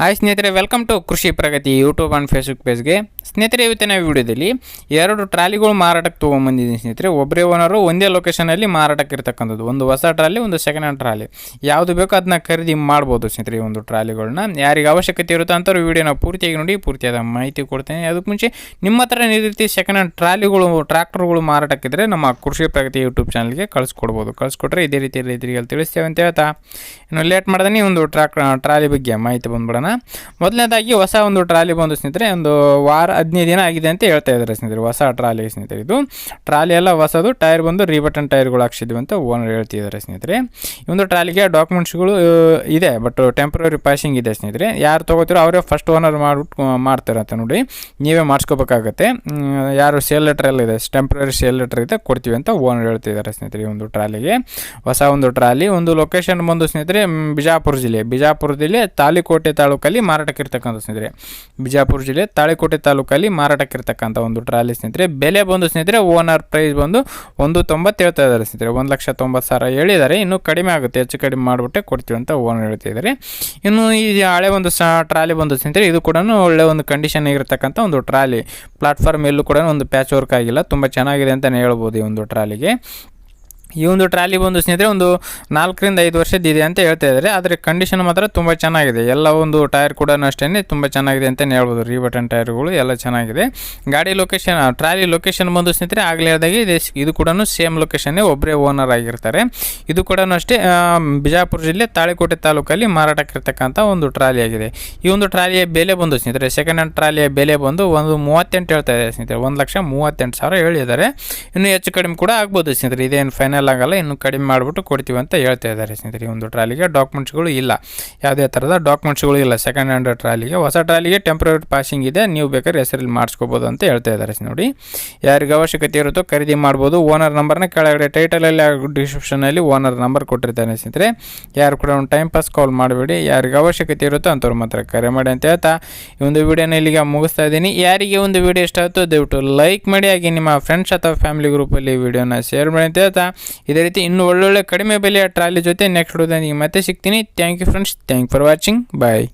Hi ಸ್ನೇಹಿತರೆ welcome to Krishi Pragati YouTube and Facebook ಪೇಜ್ಗೆ ಸ್ನೇಹಿತರೆ ಇವತ್ತಿನ ವಿಡಿಯೋದಲ್ಲಿ ಎರಡು ಟ್ರಾಲಿಗಳು ಮಾರಾಟಕ್ಕೆ ತೊಗೊಂಬಂದಿದ್ದೀನಿ ಸ್ನೇಹಿತರೆ. ಒಬ್ಬರೇ ಓನರು ಒಂದೇ ಲೊಕೇಶನಲ್ಲಿ ಮಾರಾಟಕ್ಕೆ ಇರ್ತಕ್ಕಂಥದ್ದು. ಒಂದು ಹೊಸ ಟ್ರಾಲಿ, ಒಂದು ಸೆಕೆಂಡ್ ಹ್ಯಾಂಡ್ ಟ್ರಾಲಿ. ಯಾವುದು ಬೇಕೋ ಅದನ್ನ ಖರೀದಿ ಮಾಡ್ಬೋದು ಸ್ನೇಹಿತರೆ ಈ ಒಂದು ಟ್ರಾಲಿಗಳನ್ನ ಯಾರಿಗೆ ಅವಶ್ಯಕತೆ ಇರುತ್ತೋ ಅಂಥವ್ರು ವಿಡಿಯೋನ ಪೂರ್ತಿಯಾಗಿ ನೋಡಿ, ಪೂರ್ತಿಯಾದ ಮಾಹಿತಿ ಕೊಡ್ತೇನೆ. ಅದಕ್ಕೆ ಮುಂಚೆ ನಿಮ್ಮ ಹತ್ರ ಈ ರೀತಿ ಸೆಕೆಂಡ್ ಹ್ಯಾಂಡ್ ಟ್ರಾಲಿಗಳು ಟ್ರ್ಯಾಕ್ಟರ್ಗಳು ಮಾರಾಟಕ್ಕಿದ್ರೆ ನಮ್ಮ ಕೃಷಿ ಪ್ರಗತಿ ಯೂಟ್ಯೂಬ್ ಚಾನಲ್ಗೆ ಕಳಿಸ್ಕೊಡ್ಬೋದು. ಕಳಿಸ್ಕೊಟ್ರೆ ಇದೇ ರೀತಿ ರೈತರಿಗೆ ತಿಳಿಸ್ತೇವೆ ಅಂತ ಹೇಳ್ತಾ. ಇನ್ನು ಲೇಟ್ ಮಾಡ್ದೆ ಒಂದು ಟ್ರಾಕ್ ಟ್ರಾಲಿ ಬಗ್ಗೆ ಮಾಹಿತಿ ಬಂದ್ಬಿಡೋಣ. ಮೊದಲನೇದಾಗಿ ಹೊಸ ಒಂದು ಟ್ರಾಲಿ ಬಂದು ಸ್ನೇಹಿತರೆ, ಒಂದು ವಾರ ಹದಿನೈದು ದಿನ ಆಗಿದೆ ಅಂತ ಹೇಳ್ತಾ ಇದ್ದಾರೆ ಸ್ನೇಹಿತರೆ, ಹೊಸ ಟ್ರಾಲಿ ಸ್ನೇಹಿತರೆ ಇದು. ಟ್ರಾಲಿ ಎಲ್ಲ ಹೊಸದು, ಟೈರ್ ಬಂದು ರೀಬಟನ್ ಟೈರ್ಗಳು ಹಾಕ್ಸಿದ್ವಿ ಅಂತ ಓನರ್ ಹೇಳ್ತಿದ್ದಾರೆ ಸ್ನೇಹಿತರೆ. ಈ ಒಂದು ಟ್ರಾಲಿಗೆ ಡಾಕ್ಯುಮೆಂಟ್ಸ್ಗಳು ಇದೆ, ಬಟ್ ಟೆಂಪ್ರರಿ ಪಾಸಿಂಗ್ ಇದೆ ಸ್ನೇಹಿತರೆ. ಯಾರು ತೊಗೋತೀರೋ ಅವರೇ ಫಸ್ಟ್ ಓನರ್ ಮಾಡ್ಬಿಟ್ಟು ಮಾಡ್ತಾರೆ ಅಂತ ನೋಡಿ. ನೀವೇ ಮಾಡಿಸ್ಕೋಬೇಕಾಗತ್ತೆ. ಯಾರು ಸೇಲ್ ಲೆಟರ್ ಎಲ್ಲ ಇದೆ, ಟೆಂಪ್ರರಿ ಸೇಲ್ ಲೆಟರ್ ಇದೆ, ಕೊಡ್ತೀವಿ ಅಂತ ಓನರ್ ಹೇಳ್ತಿದ್ದಾರೆ ಸ್ನೇಹಿತರೆ ಈ ಒಂದು ಟ್ರಾಲಿಗೆ. ಹೊಸ ಒಂದು ಟ್ರಾಲಿ, ಒಂದು ಲೊಕೇಶನ್ ಬಂದು ಸ್ನೇಹಿತರೆ ಬಿಜಾಪುರ ಜಿಲ್ಲೆ. ಬಿಜಾಪುರ ಜಿಲ್ಲೆ ತಾಳಿಕೋಟೆ ತಾಲೂಕಲ್ಲಿ ಮಾರಾಟಕ್ಕೆ ಇರ್ತಕ್ಕಂಥ ಸ್ನೇಹಿತರೆ. ಬಿಜಾಪುರ ಜಿಲ್ಲೆ ತಾಳಿಕೋಟೆ ತಾಲೂಕಲ್ಲಿ ಮಾರಾಟಕ್ಕೆ ಇರ್ತಕ್ಕಂಥ ಒಂದು ಟ್ರಾಲಿ ಸ್ನೇಹಿತರೆ. ಬೆಲೆ ಬಂದು ಸ್ನೇಹಿತರೆ, ಓನರ್ ಪ್ರೈಸ್ ಬಂದು ಒಂದು ತೊಂಬತ್ತು ಹೇಳ್ತಾ ಇದ್ದಾರೆ ಸ್ನೇಹಿತರೆ. ಒಂದು ಲಕ್ಷ ತೊಂಬತ್ತು ಸಾವಿರ ಹೇಳಿದ್ದಾರೆ. ಇನ್ನೂ ಕಡಿಮೆ ಆಗುತ್ತೆ, ಹೆಚ್ಚು ಕಡಿಮೆ ಮಾಡಿಬಿಟ್ಟೆ ಕೊಡ್ತೀವಿ ಅಂತ ಓನರ್ ಹೇಳ್ತಾ ಇದ್ದಾರೆ. ಇನ್ನು ಈ ಹಳೆ ಒಂದು ಸಹ ಟ್ರಾಲಿ ಬಂದು ಸ್ನೇಹಿತರೆ, ಇದು ಕೂಡ ಒಳ್ಳೆ ಒಂದು ಕಂಡೀಷನ್ ಆಗಿರ್ತಕ್ಕಂಥ ಒಂದು ಟ್ರಾಲಿ. ಪ್ಲಾಟ್ಫಾರ್ಮ್ ಎಲ್ಲೂ ಕೂಡ ಒಂದು ಪ್ಯಾಚ್ ವರ್ಕ್ ಆಗಿಲ್ಲ. ತುಂಬ ಚೆನ್ನಾಗಿದೆ ಅಂತಲೇ ಹೇಳ್ಬೋದು ಈ ಒಂದು ಟ್ರಾಲಿಗೆ. ಈ ಒಂದು ಟ್ರಾಲಿ ಬಂದು ಸ್ನೇಹಿತರೆ, ಒಂದು ನಾಲ್ಕರಿಂದ ಐದು ವರ್ಷದಿದೆ ಅಂತ ಹೇಳ್ತಾ ಇದ್ದಾರೆ. ಆದರೆ ಕಂಡೀಷನ್ ಮಾತ್ರ ತುಂಬ ಚೆನ್ನಾಗಿದೆ. ಎಲ್ಲ ಒಂದು ಟೈರ್ ಕೂಡ ಅಷ್ಟೇ ತುಂಬ ಚೆನ್ನಾಗಿದೆ ಅಂತಲೇ ಹೇಳ್ಬೋದು. ರೀಬಟನ್ ಟೈರ್ಗಳು ಎಲ್ಲ ಚೆನ್ನಾಗಿದೆ. ಗಾಡಿ ಲೊಕೇಶನ್ ಟ್ರಾಲಿ ಲೊಕೇಶನ್ ಬಂದು ಸ್ನೇಹಿತರೆ, ಆಗಲೇ ಹೇಳಿದಾಗೆ ಇದೆ. ಇದು ಕೂಡ ಸೇಮ್ ಲೊಕೇಶನ್ನೇ ಒಬ್ಬರೇ ಓನರ್ ಆಗಿರ್ತಾರೆ. ಇದು ಕೂಡ ಅಷ್ಟೇ ಬಿಜಾಪುರ ಜಿಲ್ಲೆ ತಾಳಿಕೋಟೆ ತಾಲೂಕಲ್ಲಿ ಮಾರಾಟಕ್ಕಿರ್ತಕ್ಕಂಥ ಒಂದು ಟ್ರಾಲಿ ಆಗಿದೆ. ಈ ಒಂದು ಟ್ರಾಲಿಯ ಬೆಲೆ ಬಂದು ಸ್ನೇಹಿತರೆ ಸೆಕೆಂಡ್ ಹ್ಯಾಂಡ್ ಟ್ರಾಲಿಯ ಬೆಲೆ ಬಂದು ಒಂದು ಮೂವತ್ತೆಂಟು ಹೇಳ್ತಾ ಇದೆ ಸ್ನೇಹಿತರೆ. ಒಂದು ಲಕ್ಷ ಮೂವತ್ತೆಂಟು ಸಾವಿರ ಹೇಳಿದ್ದಾರೆ. ಇನ್ನು ಹೆಚ್ಚು ಕಡಿಮೆ ಕೂಡ ಆಗ್ಬೋದು ಸ್ನೇಹಿತರೆ. ಇದೇನು ಫೈನಲ್ ಆಗಲ್ಲ ಇನ್ನು ಕಡಿಮೆ ಮಾಡಿಬಿಟ್ಟು ಕೊಡ್ತೀವಿ ಅಂತ ಹೇಳ್ತಾ ಇದ್ದಾರೆ ಸ್ನೇಹಿತರೆ. ಒಂದು ಟ್ರಾಲಿಗೆ ಡಾಕ್ಯುಮೆಂಟ್ಸ್ಗಳು ಇಲ್ಲ. ಯಾವುದೇ ಥರದ ಡಾಕ್ಯುಮೆಂಟ್ಸ್ಗಳು ಇಲ್ಲ. ಸೆಕೆಂಡ್ ಹ್ಯಾಂಡ್ ಟ್ರಾಲಿಗೆ. ಹೊಸ ಟ್ರಾಲಿಗೆ ಟೆಂಪ್ರರಿ ಪಾಸಿಂಗ್ ಇದೆ. ನೀವು ಬೇಕಾದ್ರೆ ಹೆಸರಲ್ಲಿ ಮಾಡಿಸ್ಕೋಬೋದು ಅಂತ ಹೇಳ್ತಾ ಇದ್ದಾರೆ ನೋಡಿ ಯಾರಿಗೆ ಅವಶ್ಯಕತೆ ಇರುತ್ತೋ ಖರೀದಿ ಮಾಡ್ಬೋದು. ಓನರ್ ನಂಬರ್ನ ಕೆಳಗಡೆ ಟೈಟಲಲ್ಲಿ ಡಿಸ್ಕ್ರಿಪ್ಷನಲ್ಲಿ ಓನರ್ ನಂಬರ್ ಕೊಟ್ಟಿರ್ತಾನೆ ಸ್ನೇಹಿತರೆ. ಯಾರು ಕೂಡ ಒಂದು ಟೈಮ್ ಪಾಸ್ ಕಾಲ್ ಮಾಡಬೇಡಿ. ಯಾರಿಗೆ ಅವಶ್ಯಕತೆ ಇರುತ್ತೋ ಅಂಥವ್ರು ಮಾತ್ರ ಕರೆ ಮಾಡಿ ಅಂತ ಹೇಳ್ತಾ ಈ ಒಂದು ವಿಡಿಯೋನ ಇಲ್ಲಿಗೆ ಮುಗಿಸ್ತಾ ಇದ್ದೀನಿ. ಯಾರಿಗೆ ಒಂದು ವಿಡಿಯೋ ಇಷ್ಟ ಆಯಿತು ದಯವಿಟ್ಟು ಲೈಕ್ ಮಾಡಿ. ಹಾಗೆ ನಿಮ್ಮ ಫ್ರೆಂಡ್ಸ್ ಅಥವಾ ಫ್ಯಾಮಿಲಿ ಗ್ರೂಪಲ್ಲಿ ವಿಡಿಯೋನ ಶೇರ್ ಮಾಡಿ ಅಂತ ಹೇಳ್ತಾ ಇದೇ ರೀತಿ ಇನ್ನೂ ಒಳ್ಳೊಳ್ಳೆ ಕಡಿಮೆ ಬೆಲೆಯ ಟ್ರಾಲಿ ಜೊತೆ ನೆಕ್ಸ್ಟ್ ವಿಡಿಯೋದಲ್ಲಿ ಮತ್ತೆ ಸಿಗ್ತೀನಿ. Thank you friends thank for watching bye